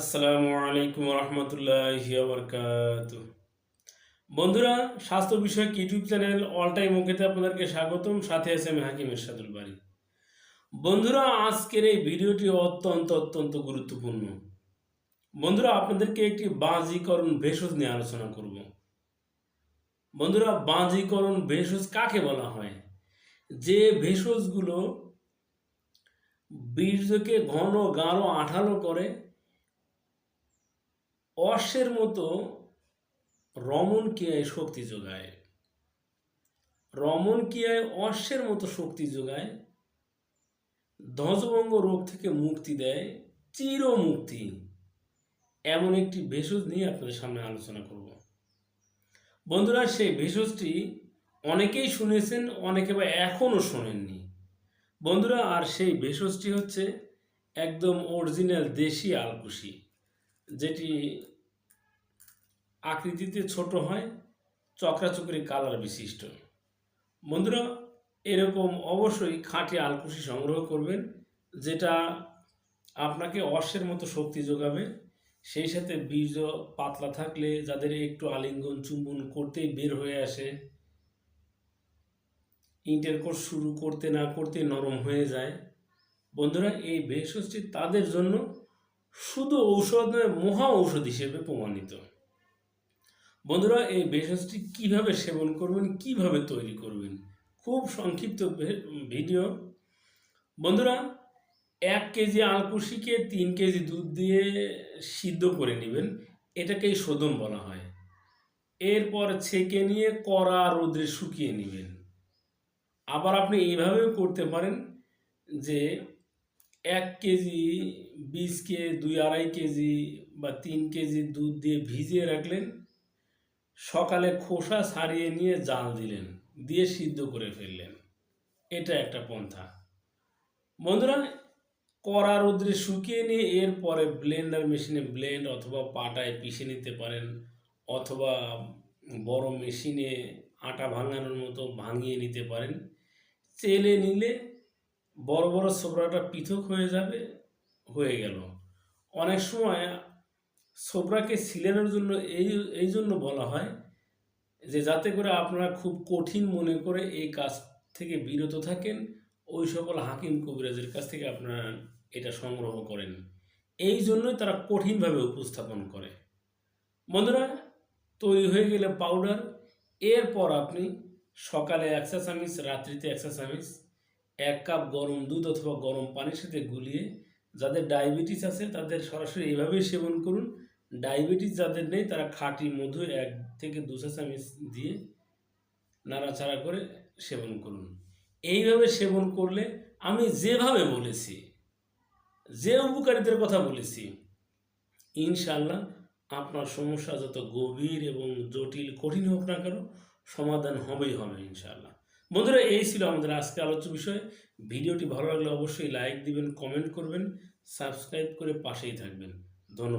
আসসালামু আলাইকুম রহমতুল্লাহ বরকাত বন্ধুরা, স্বাস্থ্য বিষয়ক ইউটিউব চ্যানেল অল টাইম ওকেতে আপনাদেরকে স্বাগতম। সাথে আছে আমি হাকিম এরশাদুল বাড়ি বন্ধুরা, আজকের এই ভিডিওটি অত্যন্ত অত্যন্ত গুরুত্বপূর্ণ। বন্ধুরা, আপনাদেরকে একটি বাঁজিকরণ ভেষজ নিয়ে আলোচনা করব। বন্ধুরা, বাঁজিকরণ ভেষজ কাকে বলা হয়? যে ভেষজগুলো বীর্যকে ঘন, গাঢ়, আঠালো করে অশ্বের মতো রমন ক্রিয়ায় শক্তি যোগায়। রমন ক্রিয়ায় অশ্বের মতো শক্তি যোগায়, ধ্বজভঙ্গ রোগ থেকে মুক্তি দেয় চির মুক্তি এমন একটি ভেষজ নিয়ে আপনাদের সামনে আলোচনা করব। বন্ধুরা, সেই ভেষজটি অনেকেই শুনেছেন, অনেকে বা এখনও শোনেননি। বন্ধুরা, আর সেই ভেষজটি হচ্ছে একদম অরিজিনাল দেশি আলকুশি। যেটি আকৃতিতে ছোট হয়, চক্রাচক্রি কালার বিশিষ্ট। বন্ধুরা, এরকম অবশ্যই খাঁটি আলকুশি সংগ্রহ করবেন, যেটা আপনাকে অশ্বের মতো শক্তি যোগাবে। সেই সাথে বীজ পাতলা থাকলে যাদের একটু আলিঙ্গন চুম্বন করতেই বের হয়ে আসে, ইন্টারকোর্স শুরু করতে না করতে নরম হয়ে যায়। বন্ধুরা, এই ভেষজটি তাদের জন্য শুধু ঔষধ নয়, মহা ঔষধ হিসেবে প্রমাণিত। বন্ধুরা, এই ভেষজটি কীভাবে সেবন করবেন, কীভাবে তৈরি করবেন, খুব সংক্ষিপ্ত ভিডিও। বন্ধুরা, এক কেজি আলকুশিকে তিন কেজি দুধ দিয়ে সিদ্ধ করে নেবেন, এটাকেই শোধন বলা হয়। এরপর ছেঁকে নিয়ে কড়া রোদ্রে শুকিয়ে নেবেন। আবার আপনি এইভাবেও করতে পারেন যে এক কেজি বীজকে দুই আড়াই কেজি বা তিন কেজি দুধ দিয়ে ভিজিয়ে রাখলেন। সকালে খোসা ছাড়িয়ে নিয়ে জাল দিলেন, দিয়ে সিদ্ধ করে ফেললেন। এটা একটা পন্থা। বন্ধুরা, কড়া রোদ্রে শুকিয়ে নিয়ে এরপরে ব্লেন্ডার মেশিনে ব্লেন্ড অথবা পাটায় পিষে নিতে পারেন অথবা বড় মেশিনে আটা ভাঙানোর মতো ভাঙিয়ে নিতে পারেন। চেলে নিলে বড় বড় ছোবড়াটা পৃথক হয়ে যাবে, হয়ে গেল। অনেক সময় ছোবড়াকে সিলানোর জন্য এই এই জন্য বলা হয় যে যাতে করে আপনারা খুব কঠিন মনে করে এই কাজ থেকে বিরত থাকেন, ওই সকল হাকিম কবিরাজের কাছ থেকে আপনারা এটা সংগ্রহ করেন। এই জন্যই তারা কঠিনভাবে উপস্থাপন করে। বন্ধুরা, তৈরি হয়ে গেলে পাউডার এরপর আপনি সকালে এক চা রাত্রিতে এক এক কাপ গরম দুধ অথবা গরম পানির সাথে গুলিয়ে যাদের ডায়াবেটিস আছে তাদের সরাসরি এইভাবেই সেবন করুন। ডায়াবেটিস যাদের নেই তারা খাঁটি মধু এক থেকে দু চামচ দিয়ে নাড়াচাড়া করে সেবন করুন। এইভাবে সেবন করলে আমি যেভাবে বলেছি, যে উপকারিতার কথা বলেছি ইনশাল্লাহ আপনার সমস্যা যত গভীর এবং জটিল, কঠিন হোক না কেন সমাধান হবেই হবে ইনশাল্লাহ বন্ধুরা, এই ছিল আমাদের আজকে আলোচ্য বিষয়। ভিডিওটি ভালো লাগলে অবশ্যই লাইক দিবেন কমেন্ট করবেন সাবস্ক্রাইব করে পাশেই থাকবেন।